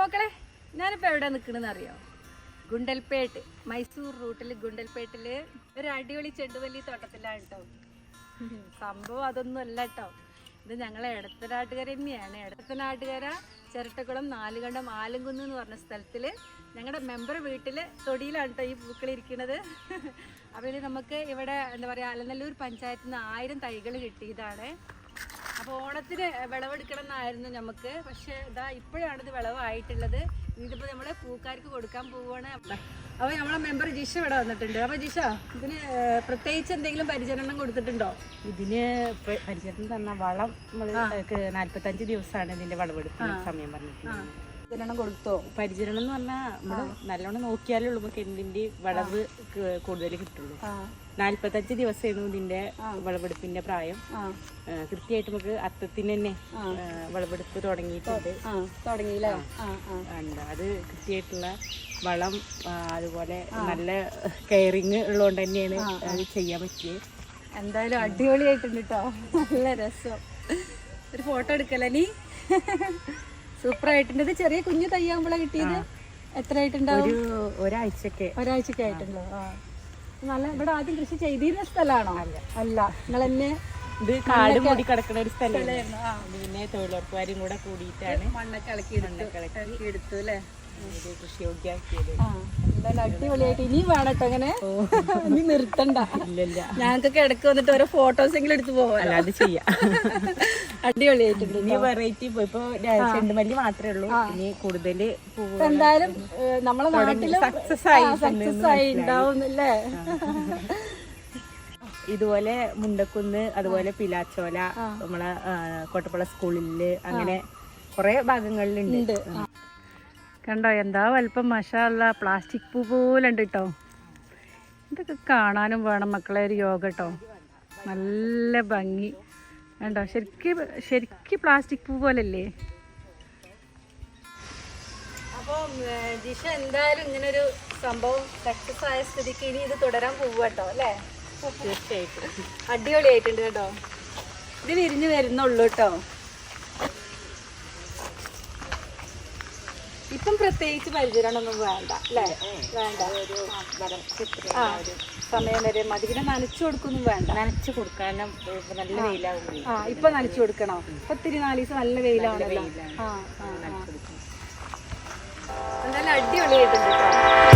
മക്കളെ ഞാനിപ്പോൾ എവിടെ നിൽക്കണമെന്ന് അറിയോ? ഗുണ്ടൽപേട്ട് മൈസൂർ റൂട്ടിൽ ഗുണ്ടൽപേട്ടിൽ ഒരു അടിപൊളി ചെണ്ടുമല്ലി തോട്ടത്തിലാണ് കേട്ടോ സംഭവം അതൊന്നും അല്ല കേട്ടോ ഇത് ഞങ്ങളെ എടത്തനാട്ടുകര തന്നെയാണ്. എടത്തനാട്ടുകര ചിരട്ടക്കുളം നാലുകണ്ടം ആലങ്കുന്ന് എന്ന് പറഞ്ഞ സ്ഥലത്തിൽ ഞങ്ങളുടെ മെമ്പർ വീട്ടിൽ തൊടിയിലാണ് കേട്ടോ ഈ പൂക്കളിരിക്കുന്നത് അപ്പോൾ നമുക്ക് ഇവിടെ എന്താ പറയുക അലനല്ലൂർ പഞ്ചായത്തിൽ നിന്ന് ആയിരം തൈകൾ കിട്ടിയതാണ്. ഓണത്തിന് വിളവെടുക്കണം എന്നായിരുന്നു നമുക്ക്. പക്ഷെ ഇതാ ഇപ്പോഴാണ് ഇത് വിളവായിട്ടുള്ളത്. ഇതിപ്പോൾ നമ്മൾ പൂക്കാർക്ക് കൊടുക്കാൻ പോവുകയാണ് അപ്പോൾ നമ്മളെ മെമ്പർ ജിഷ ഇവിടെ വന്നിട്ടുണ്ട്. അപ്പോൾ ജിഷ ഇതിന് പ്രത്യേകിച്ച് എന്തെങ്കിലും പരിചരണം കൊടുത്തിട്ടുണ്ടോ? ഇതിന് പരിചരണം തന്ന വളം നമ്മൾ നാല്പത്തഞ്ച് ദിവസമാണ് ഇതിന്റെ വിളവെടുപ്പിന് സമയം പറഞ്ഞിട്ടുള്ളത് പരിചരണം കൊടുത്തോ? പരിചരണം എന്ന് പറഞ്ഞാൽ നമ്മൾ നല്ലോണം നോക്കിയാലേ ഉള്ളൂ നമുക്ക് എന്തിന്റെ വളവ് കൂടുതൽ കിട്ടുള്ളൂ. നാല്പത്തഞ്ച് ദിവസമായിരുന്നു ഇതിന്റെ വിളവെടുപ്പിന്റെ പ്രായം. കൃത്യമായിട്ട് നമുക്ക് അത്തത്തിന് തന്നെ വിളവെടുപ്പ് തുടങ്ങിയിട്ടുണ്ട്. അത് കൃത്യമായിട്ടുള്ള വളം അതുപോലെ നല്ല കെയറിങ് ഉള്ളതുകൊണ്ട് തന്നെയാണ് അത് ചെയ്യാൻ പറ്റിയത് എന്തായാലും അടിപൊളിയായിട്ടുണ്ട് കേട്ടോ നല്ല രസം. ഒരു ഫോട്ടോ എടുക്കല്ലേ നീ? സൂപ്പർ ആയിട്ടുണ്ട് ഇത് ചെറിയ കുഞ്ഞു തയ്യാകുമ്പോഴാ കിട്ടിയത്? എത്ര ആയിട്ടുണ്ടാവും ഒരു ഒരാഴ്ചക്ക്. ഒരാഴ്ചക്ക് ആയിട്ടുണ്ടോ നല്ല ഇവിടെ ആദ്യം കൃഷി ചെയ്തിരുന്ന സ്ഥലമാണോ അല്ല. നിങ്ങൾ എന്നെ ഇത് കാട് മൂടി കിടക്കുന്ന ഒരു സ്ഥലമായിരുന്നു. പിന്നെ തൊഴിലുറപ്പുകാരും കൂടെ കൂടിയിട്ടാണ് മണ്ണൊക്കെ ഇളക്കി എടുത്തു ഇളക്കി. എടുത്തു അല്ലേ? എന്തായാലും അടിപൊളിയായിട്ട് ഇനിയും വേണട്ടോ അങ്ങനെ. ഇനി നിർത്തണ്ട. ഇല്ലല്ല. ഞങ്ങൾക്കൊക്കെ ഇടയ്ക്ക് വന്നിട്ട് ഓരോ ഫോട്ടോസ് എങ്കിലും എടുത്ത് പോവാം അത് ചെയ്യാം. അടിപൊളിയായിട്ടുണ്ട് ഇനി വെറൈറ്റി ഇപ്പൊ ചെണ്ടുമല്ലി മാത്രമേ ഉള്ളൂ. ഇനി കൂടുതൽ എന്തായാലും നമ്മളെ നാട്ടിൽ സക്സസ് ആയി സക്സസ് ആയി ഉണ്ടാവുന്നല്ലേ ഇതുപോലെ മുണ്ടക്കുന്ന് അതുപോലെ പിലാച്ചോല നമ്മളെ കോട്ടപ്പള സ്കൂളിൽ അങ്ങനെ കുറെ ഭാഗങ്ങളിലുണ്ട്. കണ്ടോ എന്താ വലിപ്പം മഷാല്ല പ്ലാസ്റ്റിക് പൂ പോലെ ഉണ്ട് കേട്ടോ ഇതൊക്കെ കാണാനും വേണം മക്കളെ ഒരു യോഗ കേട്ടോ നല്ല ഭംഗി. കണ്ടോ ശരിക്കും ശരിക്കും പ്ലാസ്റ്റിക് പൂ പോലല്ലേ? അപ്പോൾ ജിഷ എന്തായാലും ഇങ്ങനൊരു സംഭവം സക്സസ് ആയ സ്ഥിതിക്ക് ഇനി ഇത് തുടരാൻ പോവുക കേട്ടോ അല്ലേ? തീർച്ചയായിട്ടും. അടിപൊളിയായിട്ടുണ്ട് കേട്ടോ. ഇത് വിരിഞ്ഞു വരുന്നുള്ളൂ കേട്ടോ ഇപ്പം പ്രത്യേകിച്ച് പരിചരണമൊന്നും വേണ്ട അല്ലേ? വേണ്ട. ആ സമയം വരെ മതി. പിന്നെ നനച്ചു കൊടുക്കൊന്നും വേണ്ട. നനച്ചു കൊടുക്കാനും നല്ല വെയിലാവും ആ ഇപ്പൊ നനച്ചു കൊടുക്കണോ? ഒത്തിരി നാല് ദിവസം നല്ല വെയിലാണല്ലോ ആ ആ ആ. എന്തായാലും അടിപൊളിയായിട്ടുണ്ട് കേട്ടോ